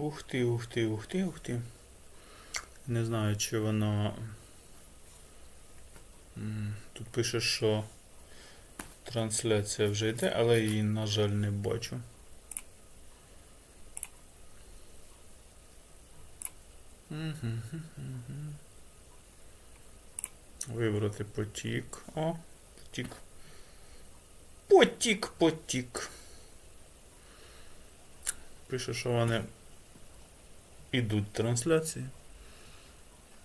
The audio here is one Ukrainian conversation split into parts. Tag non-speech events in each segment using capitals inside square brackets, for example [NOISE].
Ух ти, ух ти, ух ти, ух ти. Не знаю, чи воно. Тут пише, що трансляція вже йде, але її, на жаль, не бачу. Вибрати потік. О, потік. Потік, потік. Пише, що вони ідуть трансляції.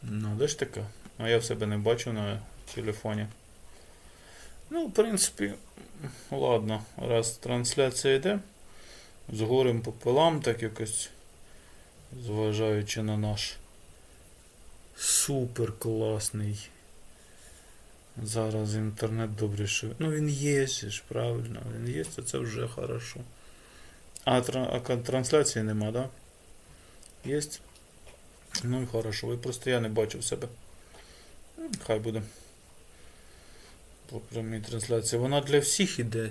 Ну, де ж таке? А я в себе не бачу на телефоні. Ну, в принципі, ладно, раз трансляція йде. З горем пополам, так якось, зважаючи на наш супер класний. Зараз інтернет добре, що. Ну він є ж, правильно, він є, то це вже хорошо. А, тра- а трансляції нема, да? Є? Ну і хорошо. Ви просто я не бачу в себе. Хай буде. По прямій трансляції. Вона для всіх іде.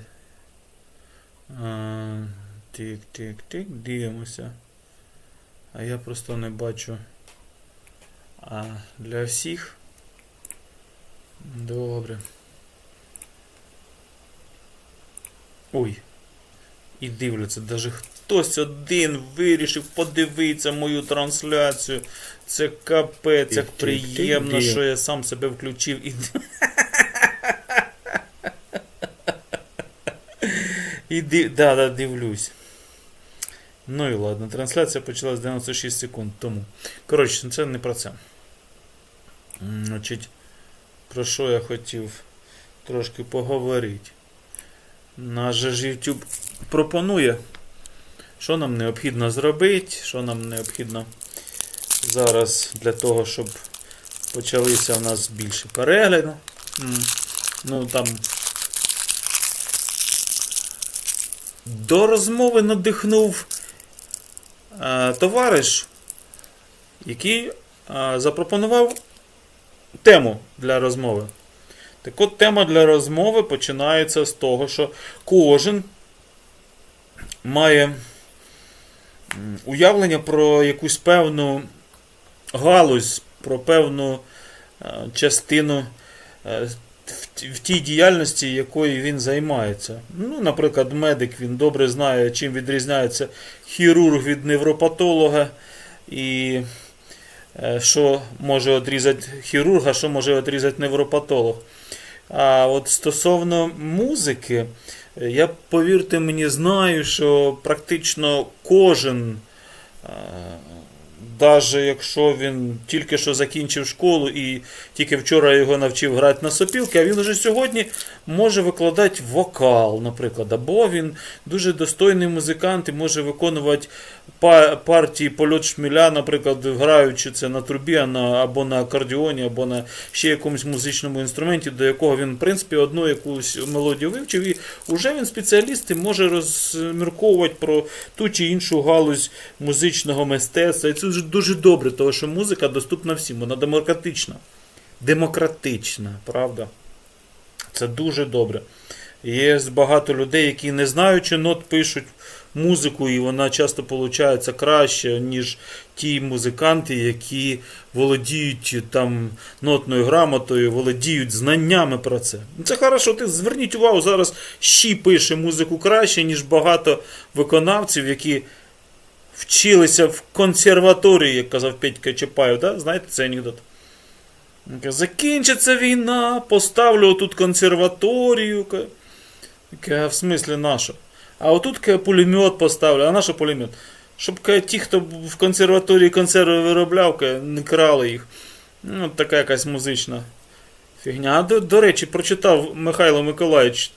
Тик, тик, тик, дивимося. А я просто не бачу. А для всіх. Добре. Ой. І дивляться, даже хтось один вирішив подивитися мою трансляцію. Це капець, як приємно, що я сам себе включив і. [LAUGHS] І див... да, да, дивлюсь. Ну і ладно, трансляція почалась 96 секунд тому. Коротше, це не про це. Значить, про що я хотів трошки поговорити. Наш же YouTube пропонує, що нам необхідно зробити, що нам необхідно зараз для того, щоб почалися в нас більше перегляду. Ну там. До розмови надихнув е, товариш, який е, запропонував тему для розмови. Так от тема для розмови починається з того, що кожен має уявлення про якусь певну галузь, про певну е, частину е, в, тій діяльності, якою він займається. Ну, наприклад, медик він добре знає, чим відрізняється хірург від невропатолога, і що може відрізати хірург, а що може відрізати невропатолог. А от стосовно музики, е, я повірте мені, знаю, що практично кожен, навіть якщо він тільки що закінчив школу і тільки вчора його навчив грати на сопілки, а він вже сьогодні може викладати вокал, наприклад, або він дуже достойний музикант і може виконувати партії польот шміля, наприклад, граючи це на трубі або на акордіоні, або на ще якомусь музичному інструменті, до якого він, в принципі, одну якусь мелодію вивчив, і вже він спеціаліст і може розмірковувати про ту чи іншу галузь музичного мистецтва. І це вже дуже добре, тому що музика доступна всім, вона демократична. Демократична, правда? Це дуже добре. Є багато людей, які не знаючи нот, пишуть музику, і вона часто виходить краще, ніж ті музиканти, які володіють там нотною грамотою, володіють знаннями про це. Ну, Це хорошо, ти зверніть увагу, зараз Щі пише музику краще, ніж багато виконавців, які вчилися в консерваторії, як казав Петька Чапаєв. Да? Знаєте цей анекдот? Закінчиться війна, поставлю тут консерваторію. Каже, в смислі нашу? А отут каже, пулемет поставлю. А на що пулемет? Щоб ті, хто в консерваторії консерви виробляв, не крали їх. Ну, така якась музична фігня. А до, до речі, прочитав Михайло Миколаївич,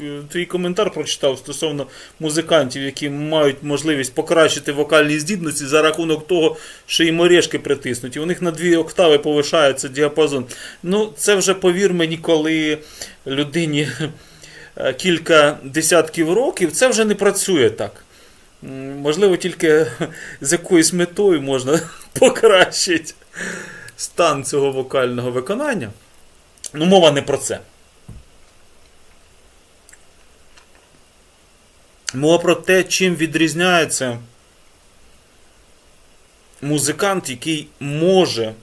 е, твій коментар прочитав стосовно музикантів, які мають можливість покращити вокальні здібності за рахунок того, що їм орешки притиснуті. У них на дві октави повишається діапазон. Ну, це вже повір мені, коли людині е, кілька десятків років, це вже не працює так. Можливо, тільки з якоюсь метою можна [LAUGHS] покращити стан цього вокального виконання. Ну, мова не про це. Мова про те, чим відрізняється музикант, який може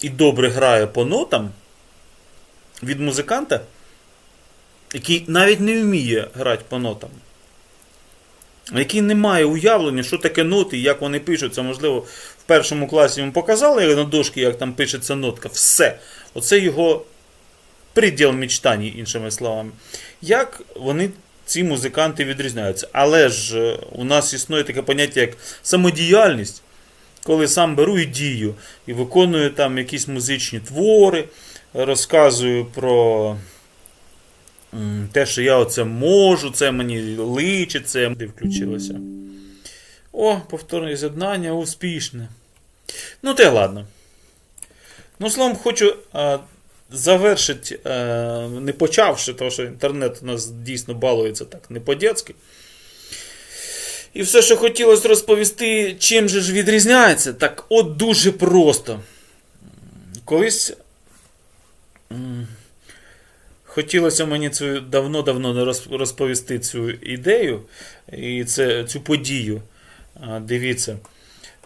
і добре грає по нотам, від музиканта, який навіть не вміє грати по нотам, який не має уявлення, що таке ноти, як вони пишуться. Можливо, в першому класі йому показали на дошки, як там пишеться нотка. Все. Оце його приділ мечтані, іншими словами. Як вони, ці музиканти, відрізняються? Але ж е, у нас існує таке поняття, як самодіяльність, коли сам беру і дію, і виконую там якісь музичні твори, розказую про те, що я оце можу, це мені личить, це де включилося. О, повторне з'єднання успішне. Ну, те ладно. Ну, словом, хочу а, завершити, а, не почавши, тому що інтернет у нас дійсно балується так не по-дєцьки. І все, що хотілося розповісти, чим же ж відрізняється, так от дуже просто. Колись хотілося мені цю давно-давно розповісти цю ідею і це, цю подію. Дивіться,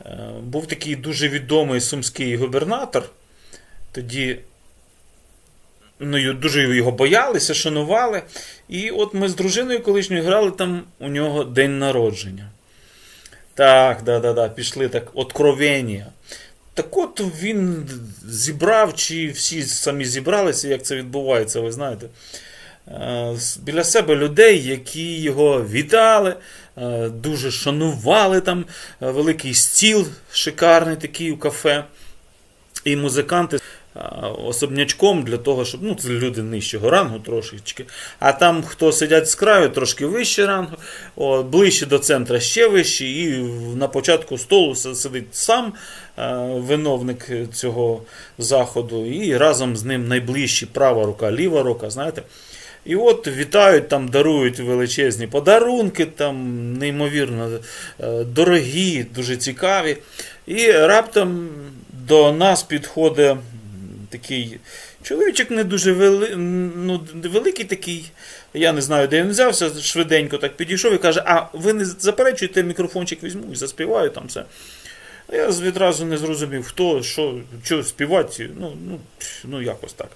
е, був такий дуже відомий сумський губернатор. Тоді ну, дуже його боялися, шанували. І от ми з дружиною колишньою грали там у нього день народження. Так, да, да, да, пішли так, откровення. Так от він зібрав, чи всі самі зібралися, як це відбувається, ви знаєте. Е, Біля себе людей, які його вітали, е, дуже шанували там, е, великий стіл шикарний такий у кафе. І музиканти особнячком для того, щоб ну, це люди нижчого рангу трошечки. А там, хто сидять з краю, трошки вище рангу, о, ближче до центра ще вище, і на початку столу сидить сам виновник цього заходу, і разом з ним найближчі права рука, ліва рука, знаєте. І от вітають, там дарують величезні подарунки, там неймовірно е, дорогі, дуже цікаві. І раптом до нас підходить такий чоловічок не дуже вели, ну, великий такий. Я не знаю, де він взявся, швиденько так підійшов і каже: А ви не заперечуєте, мікрофончик візьму і заспіваю там все. Я відразу не зрозумів, хто, що, що співати. Ну, ну, ну якось так.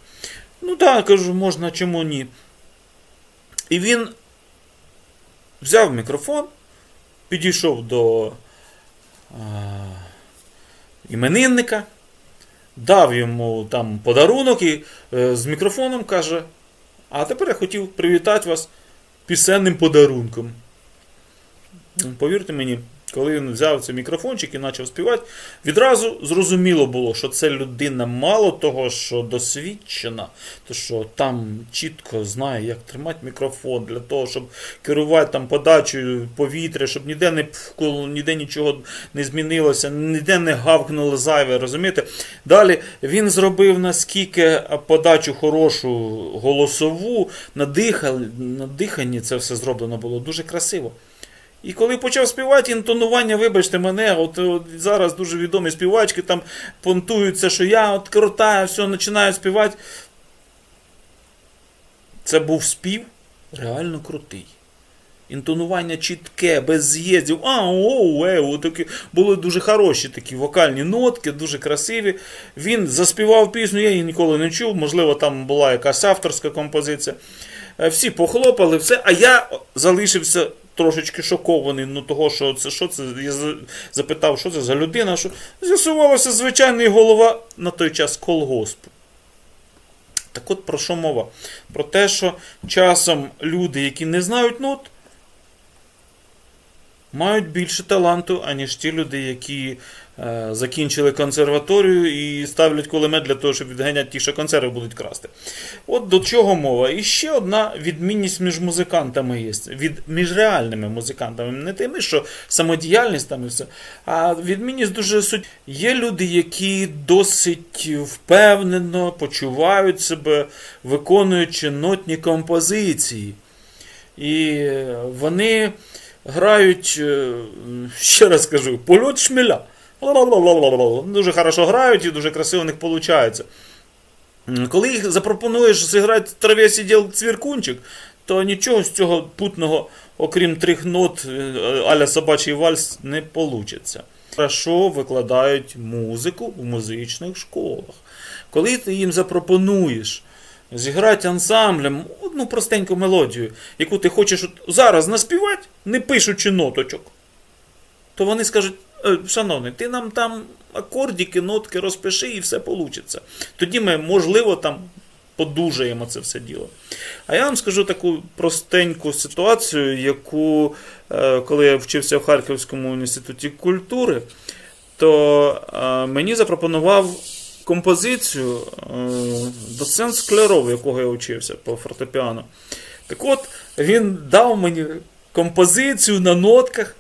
Ну так, кажу, можна, чому ні. І він взяв мікрофон, підійшов до а, іменинника, дав йому там подарунок і е, з мікрофоном каже: А тепер я хотів привітати вас пісенним подарунком. Повірте мені, коли він взяв цей мікрофончик і почав співати, відразу зрозуміло було, що це людина мало того, що досвідчена, то що там чітко знає, як тримати мікрофон для того, щоб керувати там подачею повітря, щоб ніде не ніде нічого не змінилося, ніде не гавкнуло зайве, розумієте? Далі він зробив наскільки подачу хорошу голосову, на диханні це все зроблено було дуже красиво. І коли почав співати, інтонування, вибачте мене, от, от зараз дуже відомі співачки там понтуються, що я от крута, все, починаю співати. Це був спів реально крутий. Інтонування чітке, без з'їздів. А, оу, еу, такі, були дуже хороші такі вокальні нотки, дуже красиві. Він заспівав пісню, я її ніколи не чув, можливо, там була якась авторська композиція. Е, Всі похлопали, все, а я залишився трошечки шокований. Ну, того, що це що це? Я запитав, що це за людина. Що з'ясувалося звичайний голова на той час колгоспу. Так от про що мова? Про те, що часом люди, які не знають нот, мають більше таланту, аніж ті люди, які закінчили консерваторію і ставлять кулемет для того, щоб відганяти ті, що консерви будуть красти. От до чого мова. І ще одна відмінність між музикантами є. Від, між реальними музикантами. Не тими, що самодіяльність там і все. А відмінність дуже суть. Є люди, які досить впевнено почувають себе, виконуючи нотні композиції. І вони грають, е, ще раз кажу, польот шмеля. Дуже хорошо грають і дуже красиво у них виходить. Коли їх запропонуєш зіграти в траві сидів цвіркунчик, то нічого з цього путного, окрім трьох нот е, аля собачий вальс, не вийде. хорошо викладають музику в музичних школах. Коли ти їм запропонуєш зіграти ансамблем одну простеньку мелодію, яку ти хочеш зараз наспівати, не пишучи ноточок, то вони скажуть: «Е, шановний, ти нам там акордики, нотки розпиши і все вийде. Тоді ми, можливо, там подужаємо це все діло. А я вам скажу таку простеньку ситуацію, яку, е, коли я вчився в Харківському інституті культури, то е, мені запропонував композицію е, доцент Скляров, якого я вчився по фортепіано. Так от, він дав мені композицію на нотках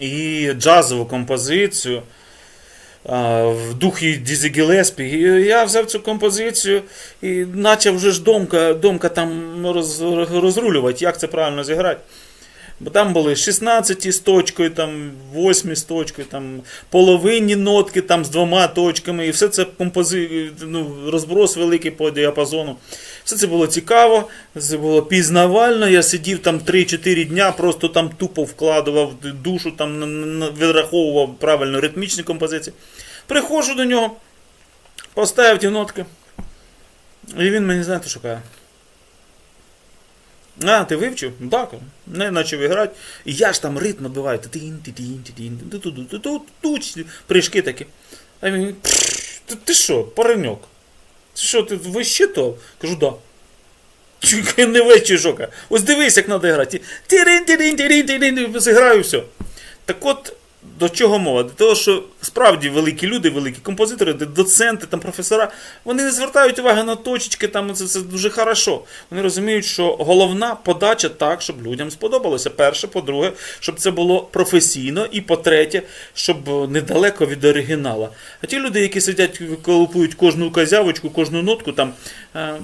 і джазову композицію в духі Дізі Гілеспі. Я взяв цю композицію і почав вже ж домка, домка там роз, розрулювати, як це правильно зіграти. Бо там були 16 з точкою, там 8 з точкою, там половинні нотки там з двома точками, і все це компози... ну, розброс великий по діапазону. Все це було цікаво, це було пізнавально. Я сидів там 3-4 дня, просто там тупо вкладував душу, там відраховував правильно ритмічні композиції. Приходжу до нього, поставив ті нотки. І він мені, знаєте, шукає. А, ти вивчив? Так. Не почав грати. І я ж там ритм тин, тин, такі. А він, ти що, пареньок? Що, ти вищитав? Кажу, да. Чекай, не весь жока. Ось дивись, як треба грати. Тирин, тирин, тирин, тирин, зіграю все. Так от, до чого мова? До того, що справді великі люди, великі композитори, доценти, там професора, вони не звертають уваги на точечки, там це, це дуже хорошо. Вони розуміють, що головна подача так, щоб людям сподобалося. Перше, по-друге, щоб це було професійно, і по-третє, щоб недалеко від оригінала. А ті люди, які сидять, колупують кожну казявочку, кожну нотку, там, е,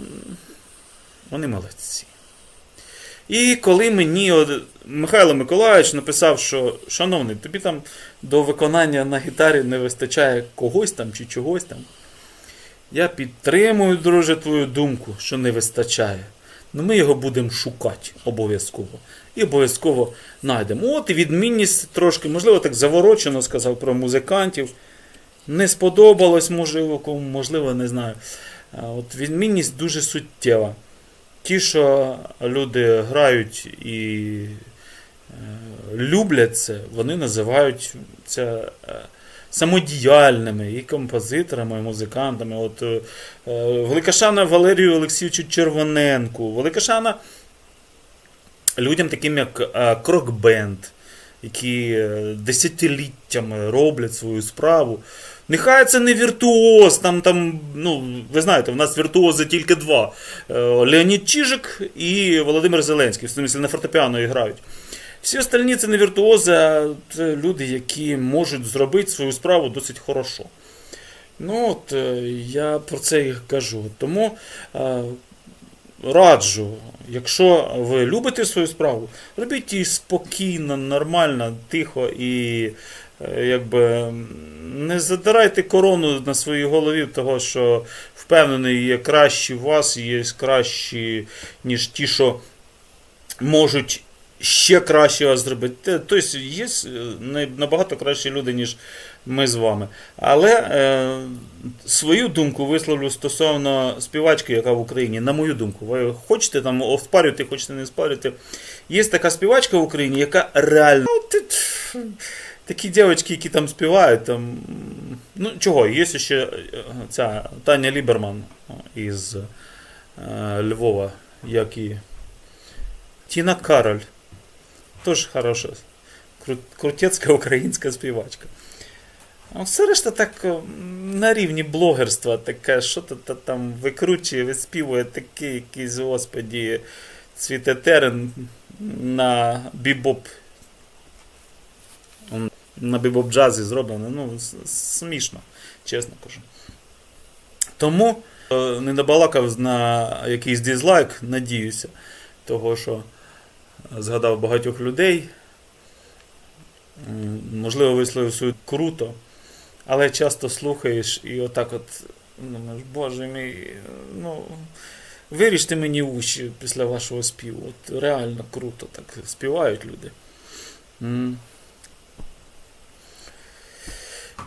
вони молодці. І коли мені от Михайло Миколаївич написав, що шановний, тобі там до виконання на гітарі не вистачає когось там чи чогось там. Я підтримую, друже, твою думку, що не вистачає. Ну ми його будемо шукати обов'язково. І обов'язково знайдемо. От і відмінність трошки, можливо, так заворочено сказав про музикантів. Не сподобалось, можливо, кому, можливо, не знаю. От відмінність дуже суттєва. Ті, що люди грають і е, люблять це, вони називають це е, самодіяльними і композиторами, і музикантами. От, е, велика шана Валерію Олексійовичу Червоненку, велика шана людям, таким як Крокбенд, які е, десятиліттями роблять свою справу. Нехай це не віртуоз, там, там, ну, ви знаєте, в нас віртуози тільки два: Е, Леонід Чижик і Володимир Зеленський, в смысле на фортепіано грають. Всі остальні це не віртуози, а це люди, які можуть зробити свою справу досить хорошо. Ну, от е, я про це і кажу. Тому раджу, якщо ви любите свою справу, робіть її спокійно, нормально, тихо і е, якби не задирайте корону на своїй голові, того що впевнений, є кращі в вас, є кращі, ніж ті, що можуть ще краще зробити. Тобто є е, набагато кращі люди, ніж ми з вами. Але е, свою думку висловлю стосовно співачки, яка в Україні, на мою думку, ви хочете там оспарювати, хочете не спарювати. Є така співачка в Україні, яка реально. Ну, Такі дівчатки, які там співають, там. Ну, чого, є ще е, ця Таня Ліберман із е, Львова, як і Тіна Кароль. Теж хороша, кру- крутецька українська співачка. Все решта так на рівні блогерства, таке, що то там викручує, виспівує такий якийсь, господі, цвіте терен на бібоп. На бібоп джазі зроблено. Ну, смішно, чесно кажу. Тому е, не набалакав на якийсь дизлайк, надіюся, того, що згадав багатьох людей. Можливо, висловив свою круто, але часто слухаєш і отак от думаєш, боже мій, ну, виріжте мені уші після вашого співу. От реально круто так співають люди.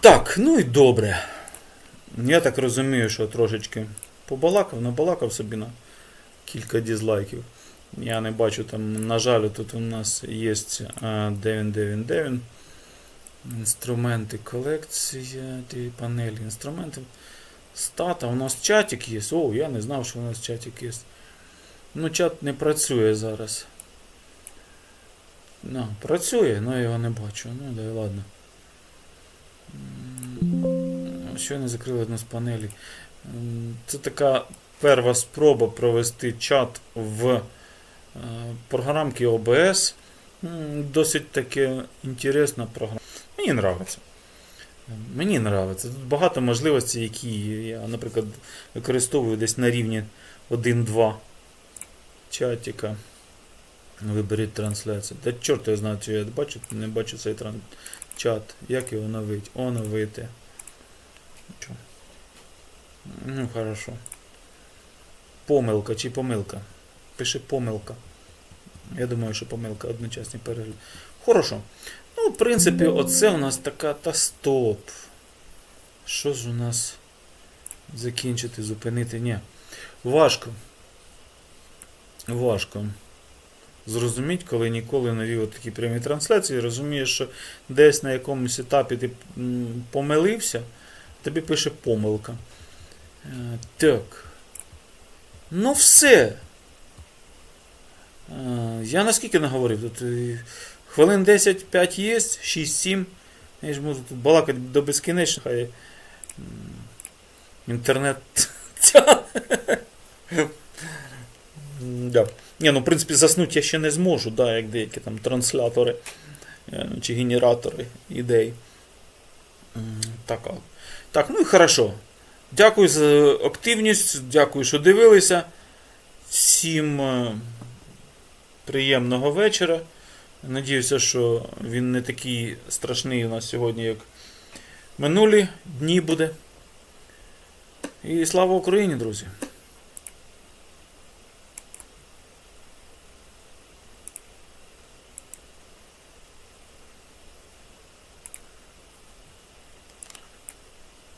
Так, ну і добре. Я так розумію, що трошечки побалакав, набалакав собі на кілька дізлайків. Я не бачу там, на жаль, тут у нас є а, де він, де він, де він. Інструменти, колекція, ті панелі інструментів. Стата, у нас чатик є. О, я не знав, що у нас чатик є. Ну, чат не працює зараз. Ну, працює, але я його не бачу. Ну, да і ладно. Щойно закрили одну з панелей. Це така перша спроба провести чат в е, програмці OBS. Досить таке інтересна програма. Мені подобається. Мені подобається. Тут багато можливостей, які я, наприклад, використовую десь на рівні 1-2 чатика. Виберіть трансляцію. Та чорт я знаю, чи я бачу, не бачу цей тран... чат. Як його оновити? Оновити. Ну, хорошо. Помилка чи помилка? Пиши помилка. Я думаю, що помилка одночасний перегляд. Хорошо. Ну, в принципі, оце у нас така та стоп. Що ж у нас закінчити, зупинити? Ні. Важко. Важко. Зрозуміть, коли ніколи не вів такі прямі трансляції, розумієш, що десь на якомусь етапі ти помилився, тобі пише помилка. Е, Так. Ну все. Е, Я наскільки наговорив? Тут е, хвилин 10-5 є, 6-7. Я ж можу тут балакати до безкінечно, хай інтернет. [LAUGHS] Ні, ну, в принципі, заснути я ще не зможу, да, як деякі там транслятори е, чи генератори ідей. Так, так, ну і хорошо. Дякую за активність, дякую, що дивилися. Всім приємного вечора. Надіюся, що він не такий страшний у нас сьогодні, як минулі дні буде. І слава Україні, друзі!